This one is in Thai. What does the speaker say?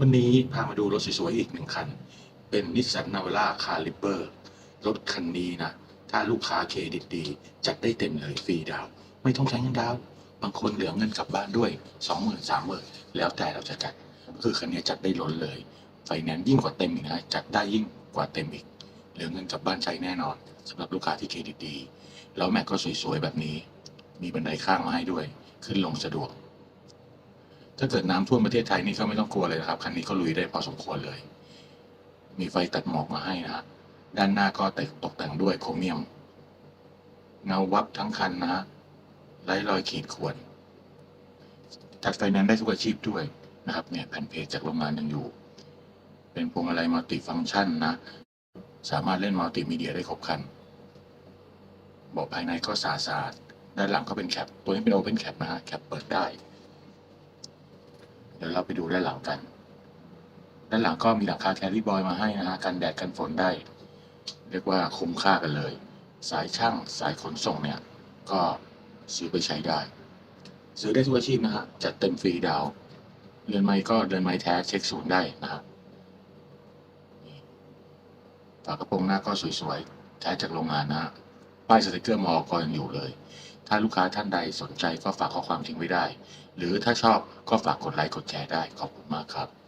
วันนี้พามาดูรถสวยๆอีกหนึ่งคัน เป็นนิสสันนาวาร่าคาลิเบอร์รถคันนี้นะ ถ้าลูกค้าเครดิตดี จัดได้เต็มเลยฟรีดาว ไม่ต้องใช้เงินดาว บางคนเหลือเงินกลับบ้านด้วยสองหมื่นสามหมื่นแล้วแต่เราจะจัด คือคันนี้จัดได้ล้นเลย ไฟแนนซ์ยิ่งกว่าเต็มอีกนะ จัดได้ยิ่งกว่าเต็มอีก เหลือเงินกลับบ้านใช้แน่นอนสำหรับลูกค้าที่เครดิตดี แล้วแม็กก็สวยๆแบบนี้ มีบันไดข้างมาให้ด้วย ขึ้นลงสะดวก ถ้าเกิดน้ำท่วมประเทศไทยนี่ก็ไม่ต้องกลัวเลยนะครับ คันนี้ก็ลุยได้พอสมควรเลย มีไฟตัดหมอกมาให้นะฮะด้านหน้าก็แต่ตกแต่งด้วยโครเมียม เงาวับทั้งคันนะฮะไร้รอยขีดข่วนจัดไฟแนนซ์ได้ทุกอาชีพด้วยนะครับ เนี่ยแผ่นเพจจากโรงงานยังอยู่ เป็นพวงมาลัยมัลติฟังก์ชันนะ สามารถเล่นมัลติมีเดียได้ครบคันเบอกภายในก็สะอาดด้านหลังก็เป็นแคป ตัวนี้เป็นโอเพนแคปนะฮะ แคปเปิดได้ ดี๋ยวเราไปดูด้านหลังกัน ด้านหลังก็มีหลังคาแคริบอยมาให้นะฮะกันแดดกันฝนได้ เรียกว่าคุ้มค่ากันเลย สายช่างสายขนส่งเนี่ย ก็ซื้อไปใช้ได้ ซื้อได้ทุกอาชีพนะฮะจัดเต็มฟรีดาวเรือนไม้ก็เรือนไม้แท้เช็คศูนย์ได้นะฮะฝากระโปรงหน้าก็สวยๆแท้จากโรงงานนะฮะป้ายสติกเกอร์มอกยังอยู่เลย ถ้าลูกค้าท่านใดสนใจก็ฝากข้อความทิ้งไว้ได้ หรือถ้าชอบก็ฝากกดไลค์กดแชร์ได้ขอบคุณมากครับ